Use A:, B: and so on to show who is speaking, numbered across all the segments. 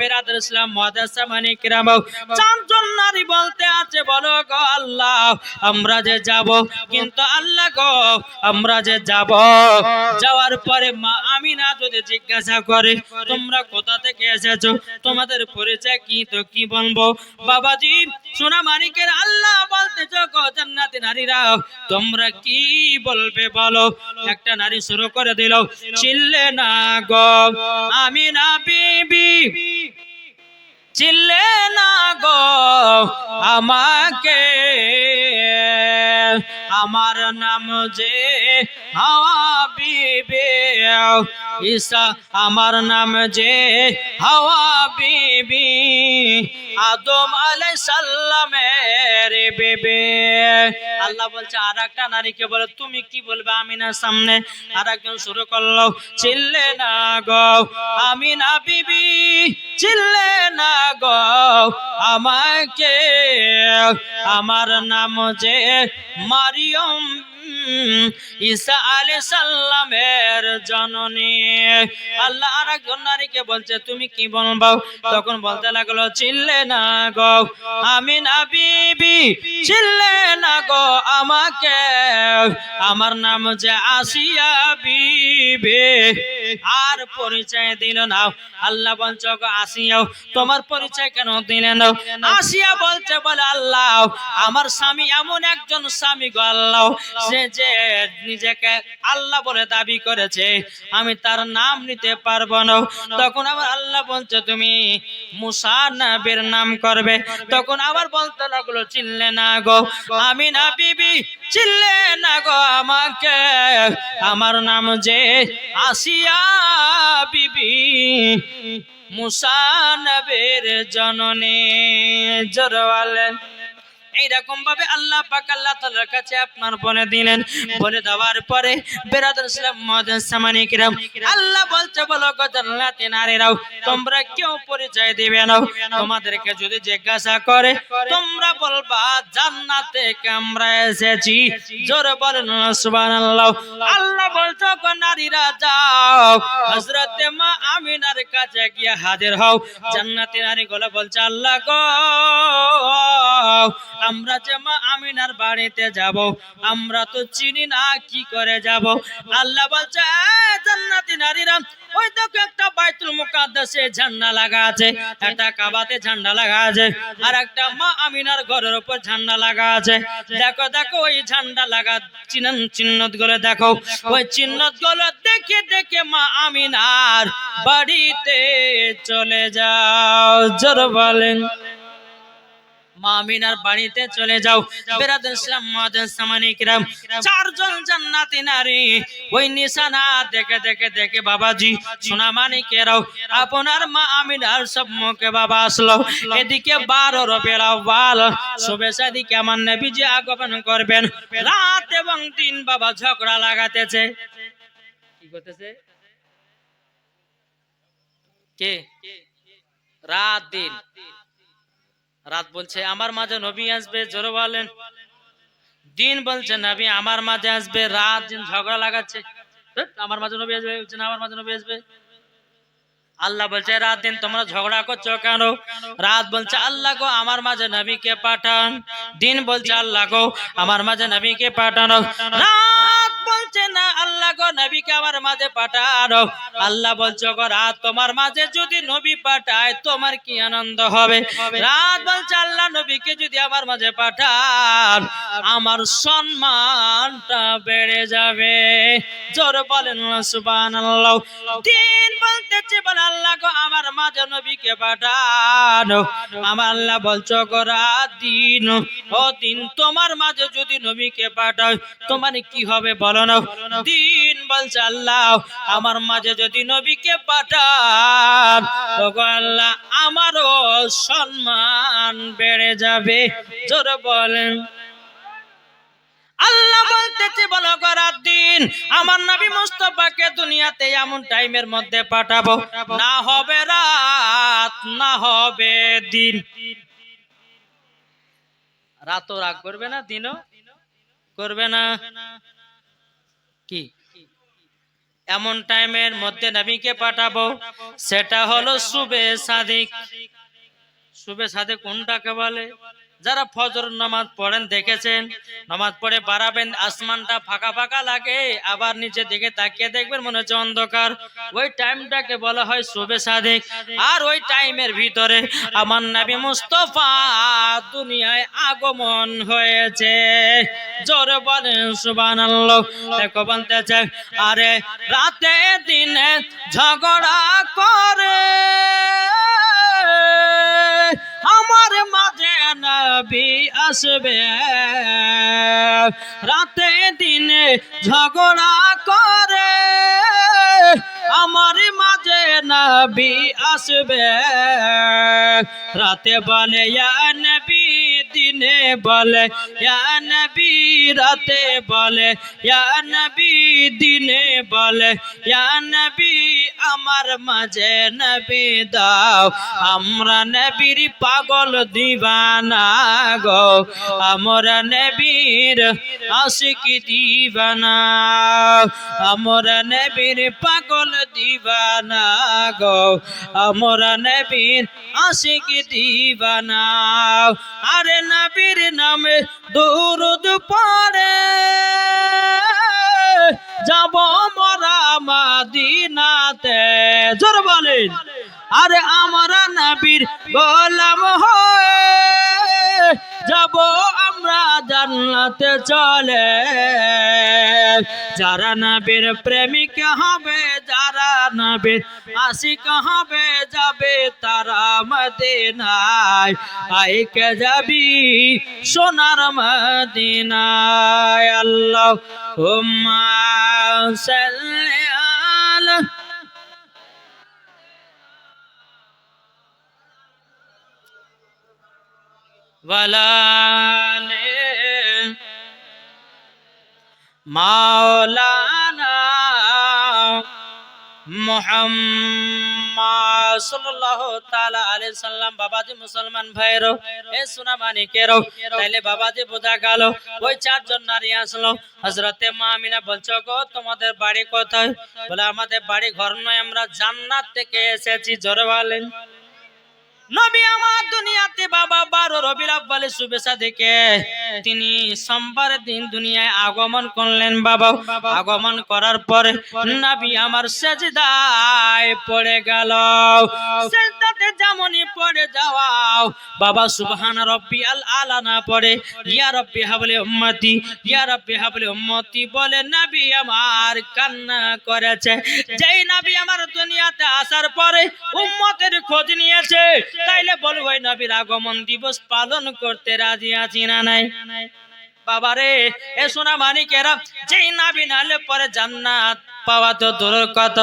A: বেরাদের ইসলাম মহাদাসা মানে কিরাম চারজন নারী বলতে আছে, বলো গো আল্লাহ, আমরা যে যাব, কিন্তু আল্লাহ গো, আমরা যে যাব। যাওয়ার পরে মা আমিনা যদি জিজ্ঞাসা করে, তোমরা কোথা থেকে এসেছ? তোমাদের পরিচয় কি তো কি বলব? বাবাজি সোনা মানিকের আল্লাহ বলতে গো, জান্নাতি নারীরা, তোমরা কি বলবে বলো? একটা নারী শুরু করে দিল, চিল্লে না গো আমি না বিবি চিল্লে না গো আমাকে? আমার নাম যে হাওয়া বিবে। ঈসা, আমার নাম যে হাওয়া বিবি। আদম আলাই সাল্লামের বেবে। আল্লাহ বলছে আর একটা নারীকে বলে, তুমি কি বলবে আমিনার সামনে? আর একজন শুরু করল, চিল্লে না গো, আমিনা বিবি, চিল্লে না গো, আমাকে, আমার নাম যে মারিয়ম ঈসা আলী সাল্লামের জননী। আল্লাহ আর একজন নারীকে বলছে, তুমি কি বলব তখন বলতে লাগল, চিল্লে না গো, আমি না বিবি, চিল্লে না গো আমাকে। আমার নাম যে আসিয়া বিবে, আর পরিচয় দিল না। আল্লাহ বলছো গো আসিয়াও, তোমার পরিচয় কেন দিলে না? আসিয়া বলছে, বলে আল্লাহ, আমার স্বামী এমন একজন স্বামী গো আল্লাহ, সে যে নিজেকে আল্লাহ বলে দাবি করেছে, আমি তার নাম নিতে পারব না। তখন আবার আল্লাহ বলছে, তুমি মুসা নবীর নাম করবে। তখন আবার বলতে লাগল, চিনলে না গো, আমি না বিবি, চিনলে না গো আমাকে। আমার নাম যে আসিয়া বিবি, মুসা নবীর জননী। জরওয়ালেন এইরকম ভাবে আল্লাহ পাক আল্লাহ তাআলার কাছে আপনার বলে দিলেন। বলে দেওয়ার পরে বেরাদর ইসলাম মহাদান সামানিকরাম আল্লাহ বলছে, বলো গো জান্নাতে নারীরাও, তোমরা কেউ পরিচয় দিবে না। তোমাদেরকে যদি জিজ্ঞাসা করে, তোমরা বলবা, জান্নাতে আমরা এসেছি। জোরে বলেন সুবহানাল্লাহ। আল্লাহ বলছো গো নারীরা যাও, হযরতে মা আমিনার কাছে গিয়ে হাজির হও। জান্নাতি নারী গুলো বলছে, আল্লাহ গো আমরা যে মা আমিনার বাড়িতে যাব। আমরা তো চিনি না কি করে যাব। আল্লাহ বলছে জান্নাতি নারীরা, ওই দেখো একটা বাইতুল মুকাদ্দাসে ঝান্ডা লাগা আছে। একটা কাবাতে ঝান্ডা লাগা আছে আর একটা মা আমিনার ঘরের উপর ঝান্ডা লাগা আছে। দেখো দেখো, ওই ঝান্ডা লাগা চিহ্ন চিহ্নতগুলো দেখো। ওই চিহ্নতগুলো দেখে দেখে মা আমিনার বাড়িতে চলে যাও। জোর বলেন। মামিনার বাড়িতে চলে যাও। বেরাদুল ইসলাম মাদান চারজন জান্নাতি নারী ওই নিশানা দেখে দেখে দেখে বাবাজি, সোনা মানিকেরাও আপনার মা আমিনার সব মুখে বাবা আসলো। এদিকে বারো রবের আহ্বাল শুভে সাদিকে আমার নবীজি আগমন করবেন? রাত এবং দিন বাবা ঝগড়া লাগাতেছে। কি করতেছে? কে? রাত, দিন। রাত বলছে, আমার মাঝে নবী আসবে। জোরে বলেন। দিন বলছে, নবী, আমার মাঝে আসবে। রাত দিন ঝগড়া লাগাচ্ছে। আমার মাঝে নবী আসবে। আমার মাঝে নবী আসবে। আল্লাহ বলছে, রাত দিন তোমরা ঝগড়া করছ কেন? রাত বলছে, আল্লাহ গো, আমার মাঝে নবীকে পাঠান। দিন বলছে, আল্লাহ গো, আমার মাঝে নবীকে পাঠানো। আল্লাহ গো, নবীকে আমার পাঠানো। আল্লাহ বলছো যদি নবী পাঠায়, তোমার কি আনন্দ হবে? রাত বলছে, আল্লাহ নবীকে যদি আমার মাঝে পাঠান, আমার সম্মানটা বেড়ে যাবে। জোর বলেন সুবহানাল্লাহ। দিন বলতেছে, বলে আল্লাহ আমার মাঝে নবীকে পাঠানো। আমার আল্লাহ দিন, ও দিন, তোমার মাঝে যদি নবীকে পাঠাও তোমার কি হবে বলো না দিন বলছে আল্লাহ, আমার মাঝে যদি নবীকে পাঠান আল্লাহ, আমারও সম্মান বেড়ে যাবে। জোরে বলেন। আল্লাহ বলতেছে, বলো করার দিন, আমার নবী মুস্তফাকে দুনিয়াতে এমন টাইমের মধ্যে পাঠাবো। না হবে রাত, না হবে দিন। রাতও রাগ করবে না, দিনও করবে না। কি? এমন টাইমের মধ্যে নবীকে পাঠাবো, সেটা হলো সুবে সাদিক। সুবে সাদিক কোনটাকে বলে? যারা ফজর নামাজ পড়েন দেখেছেন, নামাজ পড়ে বাড়াবেন, আসমানটা ফাঁকা ফাঁকা লাগে, আবার নিচে দিকে তাকিয়ে দেখবেন মনে হচ্ছে অন্ধকার। ওই টাইমটাকে বলা হয় শুভে সাদিক। আর ওই টাইমের ভিতরে আমার নবী মুস্তফা দুনিয়ায় আগমন হয়েছে। জোরে বলেন দেখো বলতেছে, আরে রাতে দিনে ঝগড়া করে। আমার মাঝে নবী আসবে। রাতে দিনে ঝগড়া করে, আমার মাঝে নবী আসবে। রাতে বলে নবী, দিনে বলে নবী, রাতে বলে নবী, দিনে বলে নবী আমার মাঝে নবী দাও। আমরা নবীর পাগল দিবানা গো। আমরা নবীর আশিকি দিবানা আমরা নবীর পাগল দিবানা গো। আমরা নবীর আশিকি দিবানা আরে নবীর নামে দুরুদ পড়ে। যাব মরা মাদিনাতে। জোর বলেন। আরে আমরা নবীর গোলাম হয়ে যাব আমরা জান্নাতে চলে। যারা নবীর প্রেমিক হবে, যারা নবীর আশিক হবে যাবে তারা মদিনায় আইকে যাবি সোনার মদিনায় আল্লাহ হুম্মা সাল্লি আলা ওয়ালালে মাওলানা তাইলে ওই চারজন নারী মা বলছো গো তোমাদের বাড়ি কোথায়? বলে, আমাদের বাড়ি ঘর নয়, আমরা জান্নাত থেকে এসেছি, জোরে বলেন। নবী আমার দুনিয়াতে বাবা বারো রবির আব্বালে শুভেচ্ছা দেখে তিনি সোমবার দিন দুনিয়ায় আগমন করলেন বাবা। আগমন করার পরে নবী আমার সেজদায় পড়ে গেল। সেজদাতে যেমনই পড়ে যাওয়াও, বাবা সুবহান রব্বি আল আলা না পড়ে, ইয়া রব্বি হাবলে উম্মতি, ইয়া রব্বি হাবলে উম্মতি বলে নবী আমার কান্না করেছে। যেই নবী আমার দুনিয়াতে আসার পরে উম্মতের খোঁজ নিয়েছে তাইলে বলব নবীর আগমন দিবস পালন করতে রাজি আছি না নাই? বাবারে, এ সোনা মানিকেরা, যেই নাবি পরে জান্নাত পাওয়া তো দূরের কত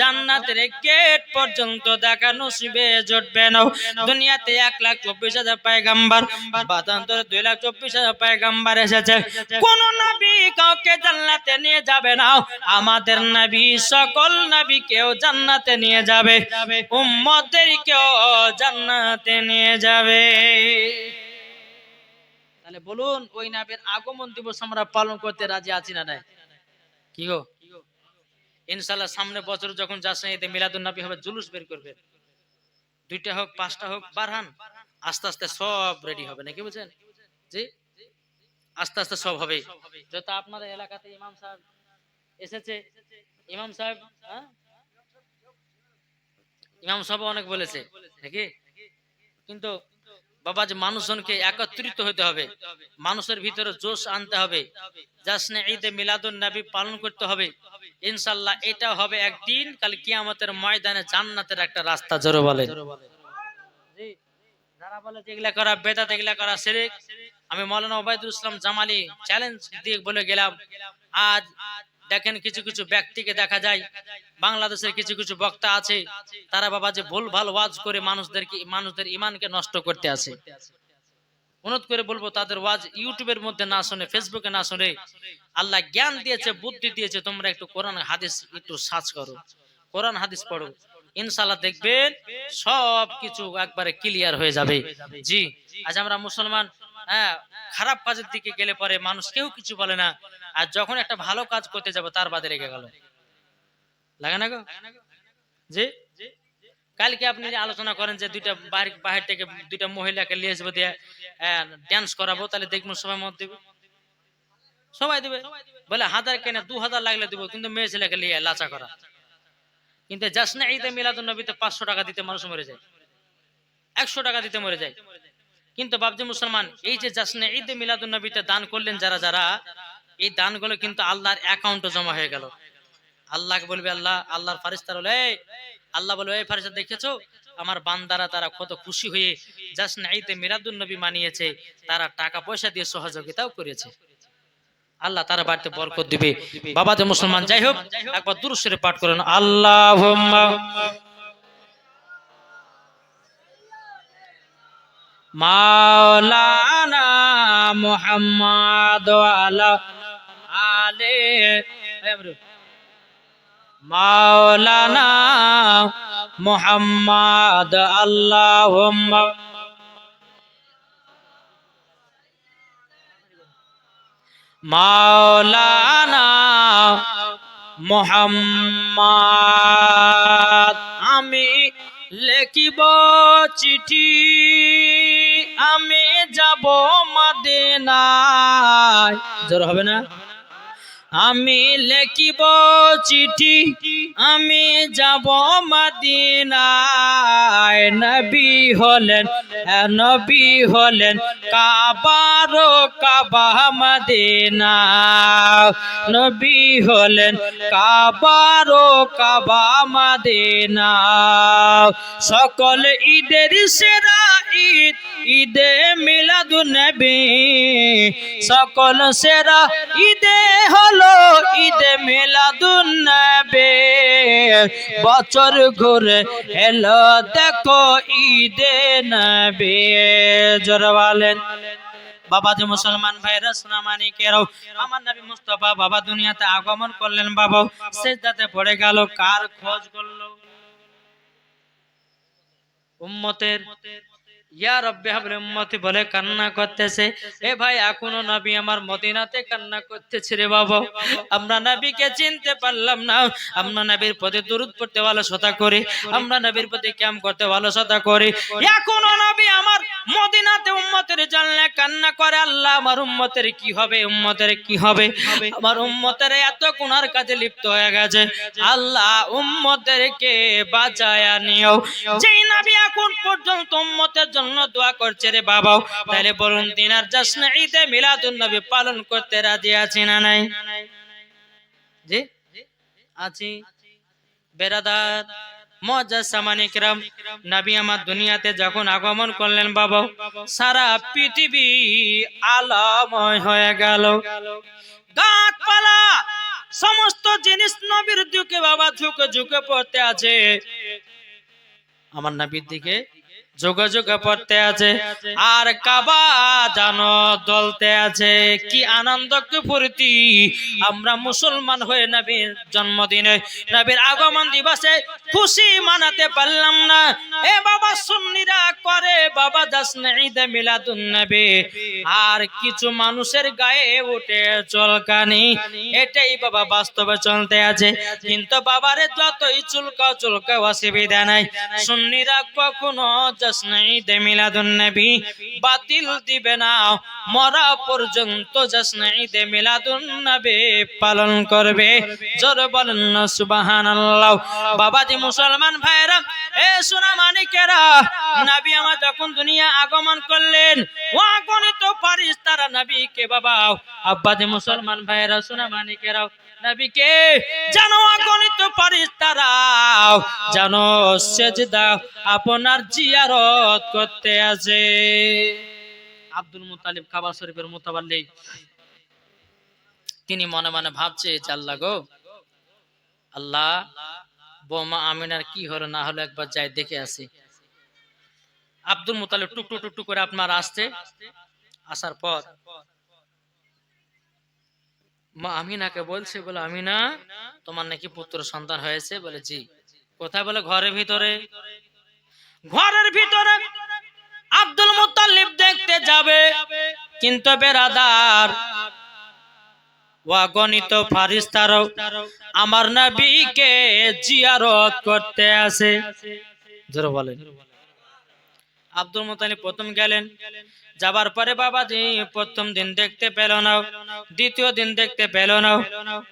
A: জান্নাতের গেট পর্যন্ত দেখা নসিবে, জুটবে না। দুনিয়াতে এক লাখ চব্বিশ হাজার পায়গাম্বার বাতান্তরে দুই লাখ চব্বিশ হাজার পায়গাম্বার এসেছে। কোন নবী কাউকে জান্নাতে নিয়ে যাবে না। আমাদের নবী সকল নবী কেউ জান্নাতে নিয়ে যাবে। উম্মতের কেউ জান্নাতে নিয়ে যাবে। তাহলে বলুন, ওই নাবের আগমন দিবস আমরা পালন করতে রাজি আছি না নাই? কি গো? ইনশাল্লাহ সামনে বছর যখন যাচ্ছে, এতে মিলাদুন নবী হবে, জুলুস বের করবে। দুইটা হোক, পাঁচটা হোক, বারহান, আস্তে আস্তে সব রেডি হবে, নাকি বুঝছেন জি? আস্তে আস্তে সব হবে। যত আপনাদের এলাকাতে ইমাম সাহেব এসেছে, ইমাম সাহেব হ্যাঁ? ইমাম সাহেব অনেক বলেছে, নাকি? কিন্তু বাবা, যে মানুষজনকে একত্রিত হতে হবে। মানুষের ভিতরে জোশ আনতে হবে। জাসনে ঈদে মিলাদুন নবী পালন করতে হবে। ইনশাল্লাহ এটা হবে একদিন, কাল কিয়ামতের ময়দানে জান্নাতের একটা রাস্তা, জোরে বলে যারা বলে যে এগুলা করা বেদাত, এগুলা করা শিরিক, আমি মৌলানা ওবায়দুল ইসলাম জামালি চ্যালেঞ্জ দিয়ে বলে গেলাম। আজ দেখেন কিছু কিছু ব্যক্তিকে দেখা যায়, বাংলাদেশের কিছু কিছু বক্তা আছে, তারা বাবা যে ভুল ভালো ওয়াজ করে মানুষদেরকে মানুষদের ইমানকে নষ্ট করতে আছে। অনুরোধ করে বলব, তাদের ওয়াজ ইউটিউবের মধ্যে না শুনে, ফেসবুকে না শুনে, আল্লাহ জ্ঞান দিয়েছে, বুদ্ধি দিয়েছে, তোমরা একটু কোরআন হাদিস একটু সার্চ করো। কোরআন হাদিস পড়ো। ইনশাল্লাহ দেখবেন সব কিছু একবারে ক্লিয়ার হয়ে যাবে। জি, আজ আমরা মুসলমান হ্যাঁ খারাপ কাজের দিকে গেলে পরে মানুষ কেউ কিছু বলে না। আর যখন একটা ভালো কাজ করতে যাব, তার বাদে রেখে গেল। লাগে না গো? জি? কালকে আপনি আলোচনা করেন যে দুইটা বাহির বাহির থেকে দুইটা মহিলাকে নিয়ে আসব দিয়ে ড্যান্স করাবো, তাহলে দেখব সবাই মত দিবে। সবাই দিবে? বলে, হাজার কেনে দু হাজার লাগলে দিব, কিন্তু মেয়ে ছেলেকে নিয়ে লাচা করা। কিন্তু জাসনা ঈদে মিলাদুন নবীতে পাঁচশো টাকা দিতে মানুষ মরে যায়। একশো টাকা দিতে মরে যায়। কিন্তু বাবজি মুসলমান, এই যে জাসনে ঈদে মিলাদুন নবীতে দান করলেন যারা যারা এই দানগুলো কিন্তু আল্লাহর অ্যাকাউন্টে জমা হয়ে গেল। আল্লাহকে বলবে, আল্লাহ, আল্লাহর ফারিস্তার হলে আল্লাহ বলবে এই ফারিস্তা দেখেছ? আমার বান্দারা তারা কত খুশি হয়ে জাসনে ঈদে মিলাদুন নবী মানিয়েছে, তারা টাকা পয়সা দিয়ে সহযোগিতাও করেছে। আল্লাহ তারা বাড়িতে বরকত দিবে। বাবা যে মুসলমান, যাই হোক, একবার দুরুশ্বরে পাঠ করেন আল্লাহ মাওলানা মুহাম্মদ আলা মুহাম্মদ আল্লাহুম্মা। মাওলানা মোহাম্মদ আমি লেখিব চিঠি আমি যাব মদিনায়। জোর হবে না? আমি লেখিব চিঠি, আমি যাব মদিনায়। নবী হলেন নবী হলেন কাবার কাবা মদিনা। নবী হলেন কাবার কাবা মদিনা। সকল ঈদের সেরা ঈদ ঈদে মিলাদুন নবী। সকল সেরা ঈদে হলো ঈদে মিলাদুন নবী। বছর ঘুরে এলো, দেখো ঈদে নবী। জোরে বাবা যে মুসলমান ভাইরা সোনামানিকেরাও আমার নবী মুস্তফা বাবা দুনিয়াতে আগমন করলেন বাবা। সেজদাতে পড়ে গেল, কার খোঁজ করল? উম্মতের ইয়া রব্বে হাবলে উম্মতি বলে কান্না করতেছে। এ ভাই, এখনও নবী আমার মদিনাতে কান্না করতেছে রে বাবা। আমরা নবীকে চিনতে পারলাম না। আমরা নবীর প্রতি দরুদ পড়তে আমরা নবীর প্রতি ক্যাম করতে এখনও নবী আমার মদিনাতে উম্মতের জানলে কান্না করে, আল্লাহ, আমার উম্মতের কি হবে? উম্মতের কি হবে? আমার উম্মতের এত কোনার কাজে লিপ্ত হয়ে গেছে। আল্লাহ, উম্মতেরকে বাঁচায়া নিও। যেই নবী এখন পর্যন্ত উম্মতের জন্য দোয়া করছে রে বাবা তাহলে বলুন দিনার জাসনা ঈদে মিলাদুন নবী পালন করতে রাজি আছি না নাই? জি? আছি। বেরাদার মজা সামানিকরাম নবী আমার দুনিয়াতে যখন আগমন করলেন বাবা সারা পৃথিবী আলাময় হয়ে গেল। গাছপালা, সমস্ত জিনিস নবীর দিকে বাবা ঝুঁকে ঝুঁকে পড়তে আছে। আমার নবীর দিকে যোগাযোগ করতে আছে। আর কাবা জানো, দলতে আছে। কি আনন্দ, কি ফুর্তি। আমরা মুসলমান হয়ে নবীর জন্মদিনে, নবীর আগমন দিবসে খুশি মানাতে পারলাম না। এ বাবা সুন্নিরা করে, বাবা জাসনে ঈদে মিলাদুন নবী। আর কিছু মানুষের গায়ে উঠে চলকানি। এটাই বাবা বাস্তবে চলতে আছে। কিন্তু বাবারে যতই চুলকাও চুলকাও অসুবিধা নাই। সুন্নিরা কখনো জাসনে ঈদে মিলাদুন নবী বাতিল দিবে না। মরা পর্যন্ত জাসনে ঈদে মিলাদুন নবী পালন করবে। জোর বলেন সুবহানাল্লাহ। বাবাজি মুসলমান ভাইরা এ সোনা মানিকেরা, নবী আমার যখন দুনিয়া আগমন করলেন, ও পারিস তারা বাবা। আব্বাজি মুসলমান সোনা নবীকে জানো পারিস জানো সেজদা আপনার জিয়ারত করতে আছে আব্দুল মুতালিব কাবা শরীফের মোতাবাল্লি। তিনি মনে মনে ভাবছে আল্লাহ গো, আল্লাহ, বোমা আমিনার কি হলো না হলো একবার যাই দেখে আসি। আব্দুল মুতালিব টুকটু টুকটু করে আপনার আসছে। আসার পর মা আমিনাকে বলছে, বলে, আমিনা, তোমার নাকি পুত্র সন্তান হয়েছে? বলে, জি। কোথায়? বলে, ঘরের ভিতরে। ঘরের ভিতরে আব্দুল মুতাল্লিব দেখতে যাবে, কিন্তু বেরাদার ও গণিত ফারিস্তারও আমার নবীকে জিয়ারত করতে আসে জোরে বলেন। আব্দুল মোতালিব প্রথম গেলেন। যাবার পরে বাবাজি, প্রথম দিন দেখতে পেল না। দ্বিতীয় দিন দেখতে পেল না।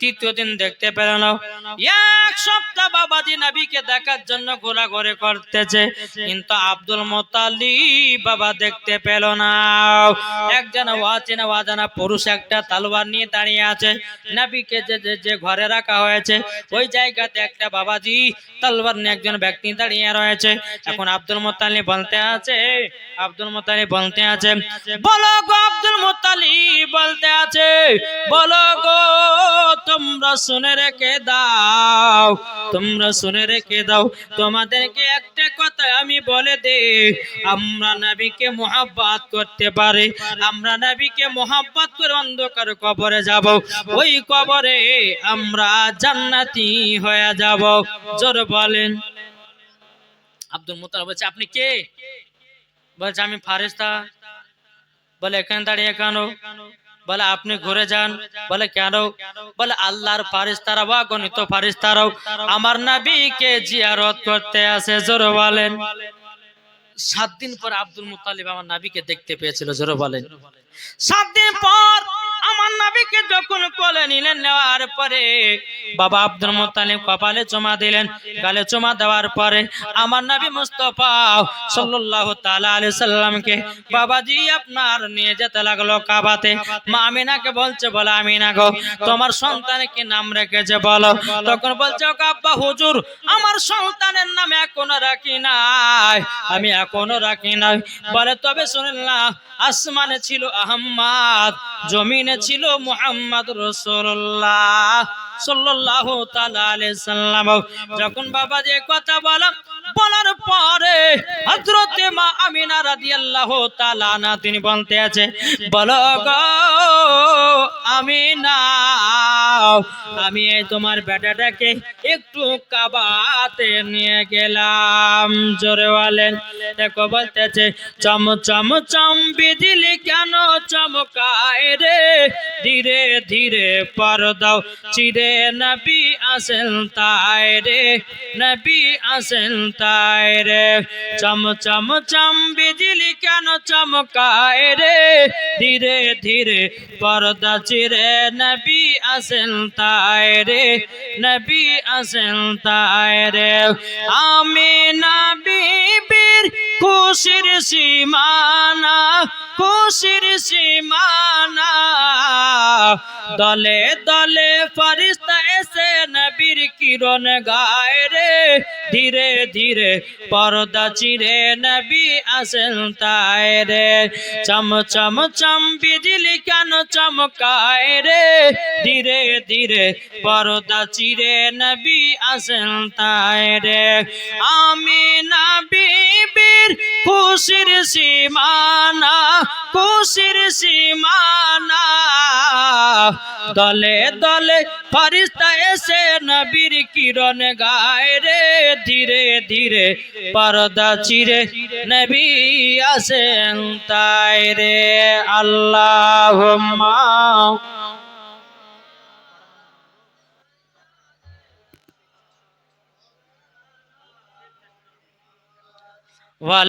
A: তৃতীয় দিন দেখতে পেল না। এক সপ্তাহ বাবাজি নাবিকে দেখার জন্য ঘোরাঘুরি করতেছে। কিন্তু আব্দুল মোতালি বাবা দেখতে পেল না। একজন ওয়াচেনা ওয়াজানা পুরুষ একটা তালোয়ার নিয়ে দাঁড়িয়ে আছে। নবীকে যে যে ঘরে রাখা হয়েছে, ওই জায়গাতে একটা বাবাজি তলবার নিয়ে একজন ব্যক্তি দাঁড়িয়ে রয়েছে। এখন আব্দুল মোতালি বলতে আছে, আব্দুল মোতালি বলতে আছে বলো গো আব্দুল মোতালিব বলতে আছে, বলো গো, তোমরা শুনে রেখে দাও, তোমরা শুনে রেখে দাও, তোমাদেরকে একটা কথা আমি বলে দে আমরা নবীকে মোহাব্বত করতে পারি, আমরা নবীকে মোহাব্বত করে অন্ধকার কবরে যাব, ওই কবরে আমরা জান্নাতি হয়ে যাব। জোর বলেন। আব্দুল মুতাল বলছে, আপনি কে? বলছে, আমি ফারিস্তা। বলে এখানে দাঁড়িয়ে কেন? বলে, আপনি ঘুরে যান। বলে, কেন? বলে, আল্লাহর ফারিস্তারা বা গণিত ফারিস্তারাও আমার নাবিকে জিয়ারত করতে আসে। জোর বলেন। সাত দিন পর আব্দুল মুতালিব আমার নাবিকে দেখতে পেয়েছিল, জোর বলেন। সাত দিন পর আমার নাবিকে যখন কোলে নিলেন, নেওয়ার পরে বাবা আব্দুল মুতালিব কপালে চুমা দিলেন। গালে চুমা দেওয়ার পরে আমার নবী মুস্তফা সাল্লাল্লাহু তাআলা আলাইহি সাল্লামকে, বাবাজি, আপনার নিয়ে যেতে লাগল কাবাতে। মা আমিনাকে বলছে, বলে আমিনা গো, তোমার সন্তানের কি নাম রেখেছে বলো? তখন বলছে "ও আব্বা, হুজুর, আমার সন্তানের নাম এখনও রাখি নাই। আমি এখনও রাখি নাই। বলে, তবে শুনেন না, আসমানে ছিল আহম্মদ, জমিনে ছিল মোহাম্মদ রসোল্লাহ সোল্লাহ সাল্লাম। যখন বাবা যে কথা বলাম বলার পরে হজরতে মা আমিনা রাদিয়াল্লাহু তাআলা না তিনি বলতে আছে, বলো গো আমি এই তোমার বেটাটাকে একটু কাবাতে নিয়ে গেলাম। জোরে বলেন, দেখো বলতেছে, চম চম চম বিজলি কেন চমকায় রে? ধীরে ধীরে পর দাও চিরে নবী আসেন তাই রে, নবী আসেন তাই রে। চম চম চম বিজলি কেন চমকায় রে? ধীরে ধীরে পর্দা চিরে নবী আসেন তাই রে নবী আসেন তাই রে। আমি নবী বীর খুশির সীমানা খুশির সীমানা। দলে দলে ফরিস্তা এসে নবীর কিরণ গায় রে। ধীরে ধীরে পর্দা চিরে নবী আসেন তাই রে। চম চম চম বিজলি কেন চমকায় রে? ধীরে ধীরে পর্দা চিরে নবী আসেন তাই রে। আমি নবী বীর খুশির সীমানা খুশির সীমানা। দলে দলে ফরিস্তা এসে নবীর কিরণ গায় রে, ধীরে ধীরে পর্দা চিরে নবী আসেন তাই রে। আল্লাহ va